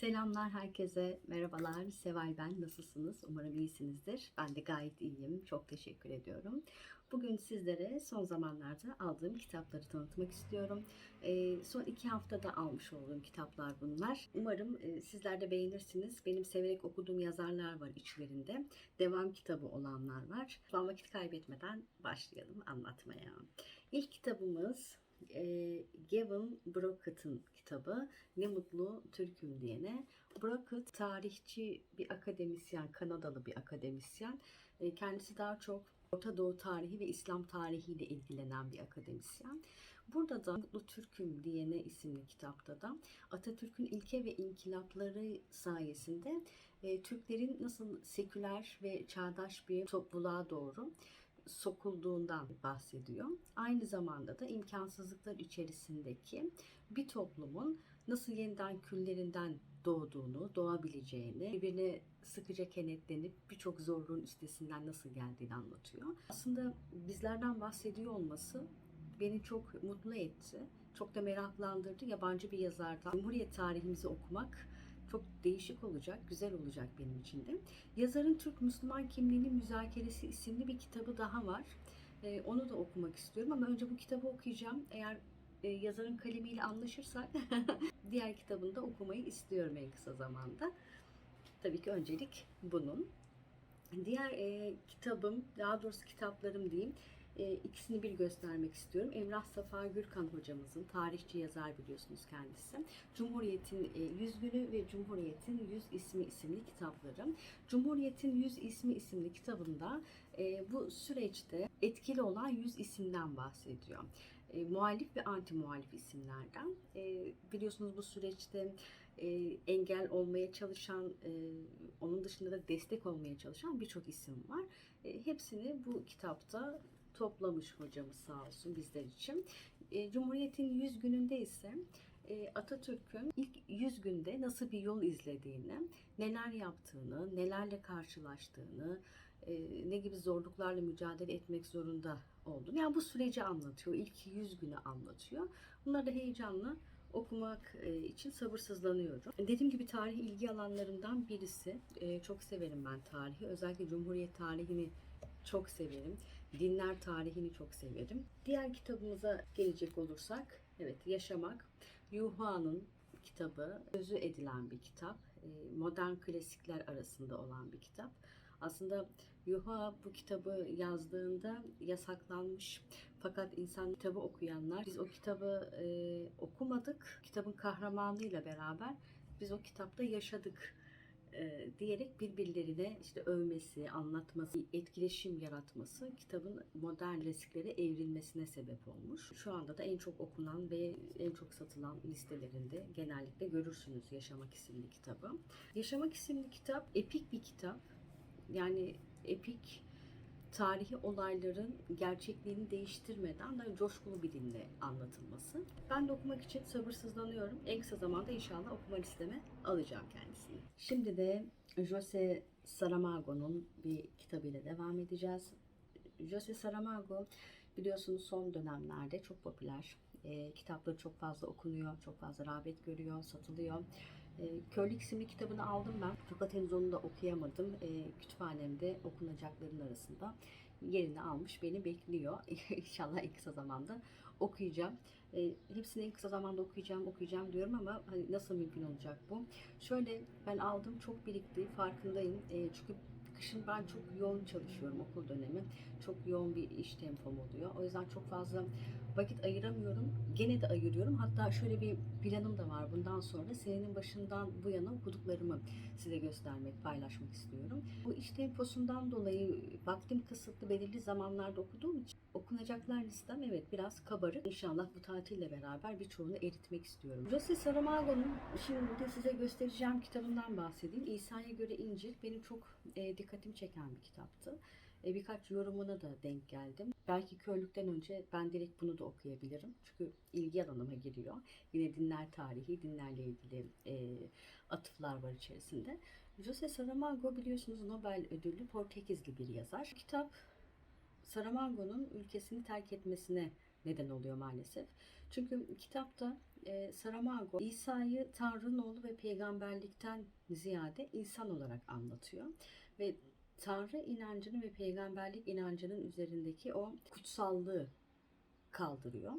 Selamlar herkese, merhabalar. Seval ben, nasılsınız? Umarım iyisinizdir. Ben de gayet iyiyim, çok teşekkür ediyorum. Bugün sizlere son zamanlarda aldığım kitapları tanıtmak istiyorum. Ee, son iki haftada almış olduğum kitaplar bunlar. Umarım e, sizler de beğenirsiniz. Benim severek okuduğum yazarlar var içlerinde. Devam kitabı olanlar var. Ben vakit kaybetmeden başlayalım anlatmaya. İlk kitabımız e, Gavin Brockett'ın kitabı Ne Mutlu Türk'üm diyene. Brockett tarihçi bir akademisyen, Kanadalı bir akademisyen. E, kendisi daha çok Orta Doğu tarihi ve İslam tarihiyle ilgilenen bir akademisyen. Burada da Mutlu Türk'üm diyene isimli kitapta da Atatürk'ün ilke ve inkılapları sayesinde e, Türklerin nasıl seküler ve çağdaş bir topluluğa doğru sokulduğundan bahsediyor. Aynı zamanda da imkansızlıklar içerisindeki bir toplumun nasıl yeniden küllerinden doğduğunu, doğabileceğini, birbirine sıkıca kenetlenip birçok zorluğun üstesinden nasıl geldiğini anlatıyor. Aslında bizlerden bahsediyor olması beni çok mutlu etti. Çok da meraklandırdı. Yabancı bir yazardan Cumhuriyet tarihimizi okumak çok değişik olacak, güzel olacak benim için de. Yazarın Türk Müslüman Kimliğinin Müzakeresi isimli bir kitabı daha var. Ee, onu da okumak istiyorum ama önce bu kitabı okuyacağım. Eğer e, yazarın kalemiyle anlaşırsak diğer kitabını da okumayı istiyorum en kısa zamanda. Tabii ki öncelik bunun. Diğer e, kitabım, daha doğrusu kitaplarım diyeyim, e, ikisini bir göstermek istiyorum. Emrah Safa Gürkan hocamızın, tarihçi yazar biliyorsunuz kendisi. Cumhuriyet'in e, Yüz Günü ve Cumhuriyet'in Yüz ismi isimli kitapları. Cumhuriyet'in Yüz ismi isimli kitabında e, bu süreçte etkili olan yüz isimden bahsediyor. E, muhalif ve anti muhalif isimlerden. E, biliyorsunuz bu süreçte e, engel olmaya çalışan, e, onun dışında da destek olmaya çalışan birçok isim var. E, hepsini bu kitapta toplamış hocamız sağ olsun bizler için. E, Cumhuriyet'in 100 gününde ise e, Atatürk'ün ilk 100 günde nasıl bir yol izlediğini, neler yaptığını, nelerle karşılaştığını, e, ne gibi zorluklarla mücadele etmek zorunda olduğunu. Yani bu süreci anlatıyor. İlk 100 günü anlatıyor. Bunları da heyecanla okumak e, için sabırsızlanıyorum. Dediğim gibi tarih ilgi alanlarından birisi. E, Çok severim ben tarihi. Özellikle Cumhuriyet tarihini çok severim. Dinler tarihini çok severim. Diğer kitabımıza gelecek olursak, evet Yaşamak. Yuha'nın kitabı, sözü edilen bir kitap. E, Modern klasikler arasında olan bir kitap. Aslında Yuha bu kitabı yazdığında yasaklanmış. Fakat insan kitabı okuyanlar, biz o kitabı e, okumadık. Kitabın kahramanıyla beraber biz o kitapta yaşadık e, diyerek birbirlerine işte övmesi, anlatması, etkileşim yaratması kitabın modern klasiklere evrilmesine sebep olmuş. Şu anda da en çok okunan ve en çok satılan listelerinde genellikle görürsünüz Yaşamak isimli kitabı. Yaşamak isimli kitap epik bir kitap. Yani epik tarihi olayların gerçekliğini değiştirmeden da coşkulu bir dille anlatılması. Ben de okumak için sabırsızlanıyorum. En kısa zamanda inşallah okuma listeme alacağım kendisini. Şimdi de Jose Saramago'nun bir kitabıyla devam edeceğiz. Jose Saramago biliyorsunuz son dönemlerde çok popüler. E, kitapları çok fazla okunuyor, çok fazla rağbet görüyor, satılıyor. Körlük isimli kitabını aldım ben. Fakat henüz onu da okuyamadım. E, kütüphanemde okunacakların arasında yerini almış, beni bekliyor. İnşallah en kısa zamanda okuyacağım. E, hepsini en kısa zamanda okuyacağım, okuyacağım diyorum ama hani nasıl mümkün olacak bu? Şöyle ben aldım, çok birikti, farkındayım. Çünkü kışın ben çok yoğun çalışıyorum okul dönemi. Çok yoğun bir iş tempom oluyor. O yüzden çok fazla vakit ayıramıyorum. Gene de ayırıyorum. Hatta şöyle bir planım da var bundan sonra. Senenin başından bu yana okuduklarımı size göstermek, paylaşmak istiyorum. Bu iş temposundan dolayı vaktim kısıtlı belirli zamanlarda okuduğum için okunacaklar listem evet biraz kabarık. İnşallah bu tatille beraber birçoğunu eritmek istiyorum. Jose Saramago'nun şimdi size göstereceğim kitabından bahsedeyim. İsa'ya göre İncil benim çok e, dikkatimi çeken bir kitaptı. E, birkaç yorumuna da denk geldim. Belki körlükten önce ben direkt bunu da okuyabilirim. Çünkü ilgi alanıma giriyor. Yine dinler tarihi, dinlerle ilgili e, atıflar var içerisinde. Jose Saramago biliyorsunuz Nobel ödüllü Portekizli bir yazar. Kitap Saramago'nun ülkesini terk etmesine neden oluyor maalesef. Çünkü kitapta e, Saramago İsa'yı Tanrı'nın oğlu ve peygamberlikten ziyade insan olarak anlatıyor. Ve Tanrı inancının ve peygamberlik inancının üzerindeki o kutsallığı kaldırıyor.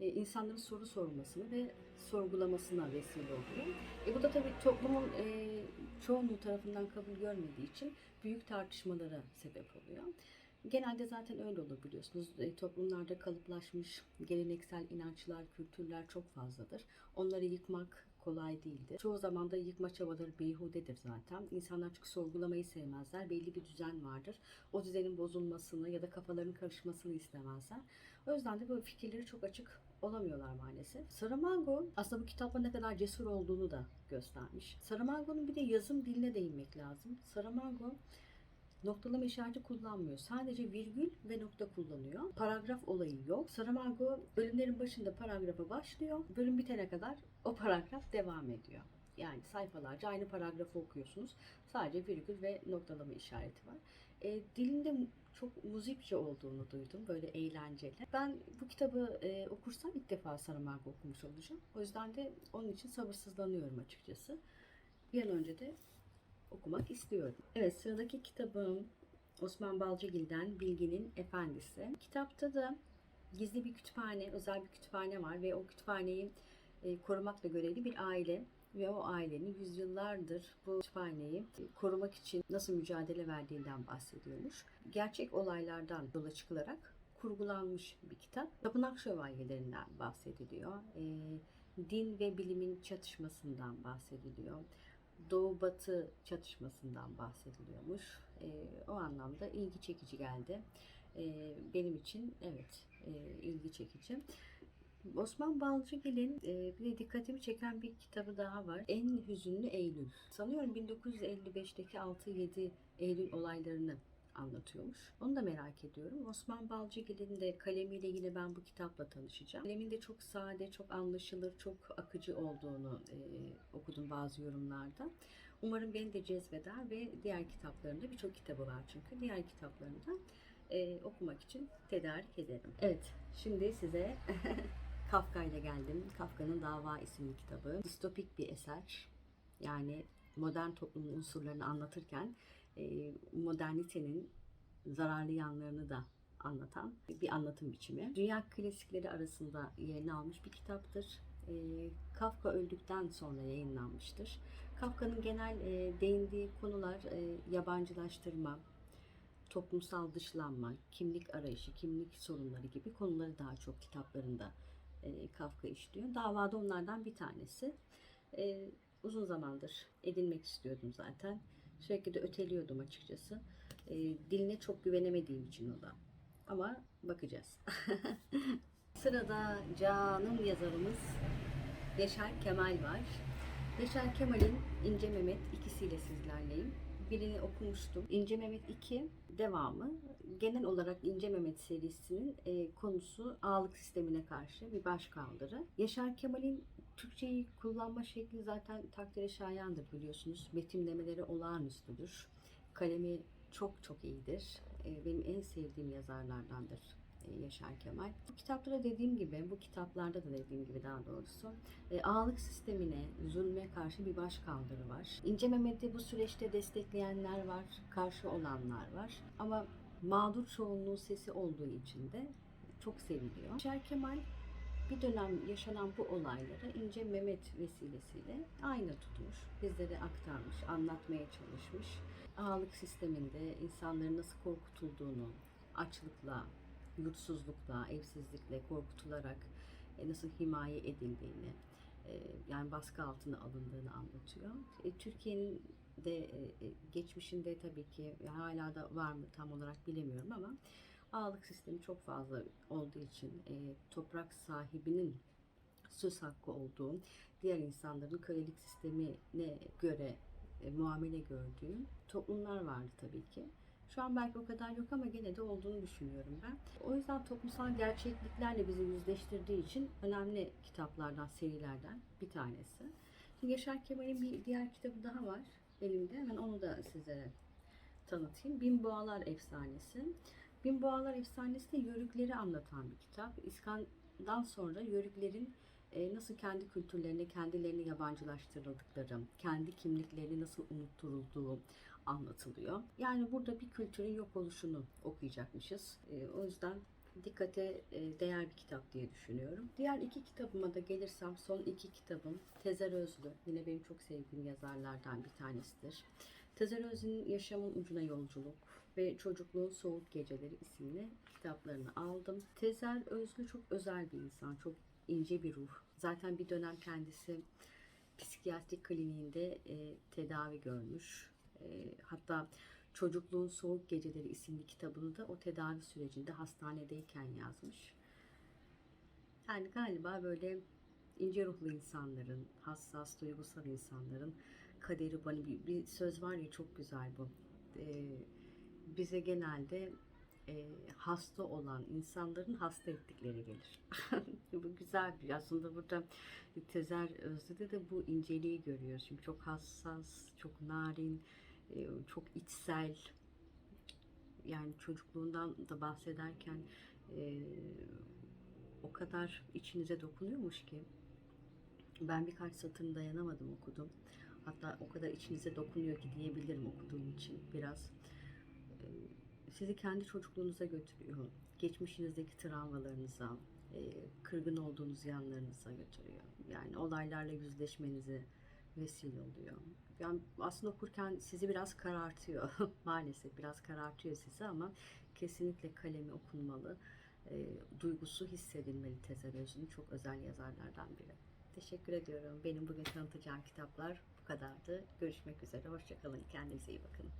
E, insanların soru sormasını ve sorgulamasına vesile oluyor. E, bu da tabii toplumun e, çoğunluğu tarafından kabul görmediği için büyük tartışmalara sebep oluyor. Genelde zaten öyle olur biliyorsunuz. E, toplumlarda kalıplaşmış geleneksel inançlar, kültürler çok fazladır. Onları yıkmak kolay değildir. Çoğu zaman da yıkma çabaları beyhudedir zaten. İnsanlar çünkü sorgulamayı sevmezler. Belli bir düzen vardır. O düzenin bozulmasını ya da kafaların karışmasını istemezler. O yüzden de böyle fikirleri çok açık olamıyorlar maalesef. Saramago aslında bu kitapla ne kadar cesur olduğunu da göstermiş. Saramago'nun bir de yazım diline değinmek lazım. Saramago noktalama işareti kullanmıyor. Sadece virgül ve nokta kullanıyor. Paragraf olayı yok. Saramago bölümlerin başında paragrafa başlıyor. Bölüm bitene kadar o paragraf devam ediyor. Yani sayfalarca aynı paragrafı okuyorsunuz. Sadece virgül ve noktalama işareti var. E, dilinde çok muzipçe olduğunu duydum. Böyle eğlenceli. Ben bu kitabı e, okursam ilk defa Saramago okumuş olacağım. O yüzden de onun için sabırsızlanıyorum açıkçası. Bir an önce de okumak istiyorum. Evet sıradaki kitabım Osman Balcıgil'den Bilginin Efendisi. Kitapta da gizli bir kütüphane, özel bir kütüphane var ve o kütüphaneyi e, korumakla görevli bir aile ve o ailenin yüzyıllardır bu kütüphaneyi korumak için nasıl mücadele verdiğinden bahsediyormuş. Gerçek olaylardan yola çıkılarak kurgulanmış bir kitap. Tapınak şövalyelerinden bahsediliyor. E, din ve bilimin çatışmasından bahsediliyor. Doğu Batı çatışmasından bahsediliyormuş. E, o anlamda ilgi çekici geldi. E, benim için evet e, ilgi çekici. Osman Balcıgil'in e, bir de dikkatimi çeken bir kitabı daha var. En Hüzünlü Eylül. Sanıyorum 1955'teki 6-7 Eylül olaylarını anlatıyormuş. Onu da merak ediyorum. Osman Balcıgil'in de kalemiyle yine ben bu kitapla tanışacağım. Kalemin de çok sade, çok anlaşılır, çok akıcı olduğunu e, okudum bazı yorumlarda. Umarım beni de cezbeder ve diğer kitaplarında birçok kitabı var çünkü. Diğer kitaplarını da e, okumak için tedarik ederim. Evet, şimdi size Kafka ile geldim. Kafka'nın Dava isimli kitabı. Distopik bir eser. Yani modern toplumun unsurlarını anlatırken e, modernitenin zararlı yanlarını da anlatan bir anlatım biçimi. Dünya klasikleri arasında yerini almış bir kitaptır. E, Kafka öldükten sonra yayınlanmıştır. Kafka'nın genel e, değindiği konular yabancılaştırma, toplumsal dışlanma, kimlik arayışı, kimlik sorunları gibi konuları daha çok kitaplarında Kafka işliyor. Davada onlardan bir tanesi. Uzun zamandır edinmek istiyordum zaten. Sürekli de öteliyordum açıkçası. E, diline çok güvenemediğim için o da. Ama bakacağız. Sırada canım yazarımız Yaşar Kemal var. Yaşar Kemal'in İnce Mehmet ikisiyle sizlerleyim. Birini okumuştum. İnce Mehmet 2 devamı. Genel olarak İnce Mehmet serisinin e, konusu ağlık sistemine karşı bir başkaldırı. Yaşar Kemal'in Türkçeyi kullanma şekli zaten takdire şayandır biliyorsunuz. Betimlemeleri olağanüstüdür. Kalemi çok çok iyidir. E, benim en sevdiğim yazarlardandır e, Yaşar Kemal. Bu kitapta da dediğim gibi, bu kitaplarda da dediğim gibi daha doğrusu e, ağalık sistemine, zulme karşı bir başkaldırı var. İnce Mehmet'i bu süreçte destekleyenler var, karşı olanlar var. Ama mağdur çoğunluğun sesi olduğu için de çok seviliyor. Yaşar Kemal bir dönem yaşanan bu olayları İnce Mehmet vesilesiyle ayna tutmuş, bizlere aktarmış, anlatmaya çalışmış. Ağalık sisteminde insanların nasıl korkutulduğunu, açlıkla, yurtsuzlukla, evsizlikle korkutularak e, nasıl himaye edildiğini, e, yani baskı altına alındığını anlatıyor. E, Türkiye'nin de geçmişinde tabii ki hala da var mı tam olarak bilemiyorum ama ağalık sistemi çok fazla olduğu için e, toprak sahibinin söz hakkı olduğu, diğer insanların kölelik sistemine göre e, muamele gördüğü toplumlar vardı tabii ki. Şu an belki o kadar yok ama gene de olduğunu düşünüyorum ben. O yüzden toplumsal gerçekliklerle bizi yüzleştirdiği için önemli kitaplardan, serilerden bir tanesi. Şimdi Yaşar Kemal'in bir diğer kitabı daha var elimde. Hemen onu da sizlere tanıtayım. Bin Boğalar Efsanesi. Bin Boğalar Efsanesi de yörükleri anlatan bir kitap. İskan'dan sonra yörüklerin e, nasıl kendi kültürlerini, kendilerini yabancılaştırıldıkları, kendi kimliklerini nasıl unutturulduğu anlatılıyor. Yani burada bir kültürün yok oluşunu okuyacakmışız. E, o yüzden dikkate e, değer bir kitap diye düşünüyorum. Diğer iki kitabıma da gelirsem son iki kitabım Tezer Özlü. Yine benim çok sevdiğim yazarlardan bir tanesidir. Tezer Özlü'nün Yaşamın Ucuna Yolculuk ve Çocukluğun Soğuk Geceleri isimli kitaplarını aldım. Tezer Özlü çok özel bir insan, çok ince bir ruh. Zaten bir dönem kendisi psikiyatrik kliniğinde e, tedavi görmüş. E, hatta Çocukluğun Soğuk Geceleri isimli kitabını da o tedavi sürecinde hastanedeyken yazmış. Yani galiba böyle ince ruhlu insanların, hassas, duygusal insanların kaderi bana bir, bir söz var ya çok güzel bu. Ee, bize genelde e, hasta olan insanların hasta ettikleri gelir. bu güzel bir aslında burada Tezer Özlü'de de bu inceliği görüyoruz. Çünkü çok hassas, çok narin, e, çok içsel. Yani çocukluğundan da bahsederken e, o kadar içinize dokunuyormuş ki ben birkaç satırını dayanamadım okudum. Hatta o kadar içinize dokunuyor ki diyebilirim okuduğum için biraz. Sizi kendi çocukluğunuza götürüyor. Geçmişinizdeki travmalarınıza, e, kırgın olduğunuz yanlarınıza götürüyor. Yani olaylarla yüzleşmenize vesile oluyor. Yani aslında okurken sizi biraz karartıyor. Maalesef biraz karartıyor sizi ama kesinlikle kalemi okunmalı. E, duygusu hissedilmeli Tezer Özlü'nün çok özel yazarlardan biri. Teşekkür ediyorum. Benim bugün tanıtacağım kitaplar bu kadardı. Görüşmek üzere. Hoşçakalın. Kendinize iyi bakın.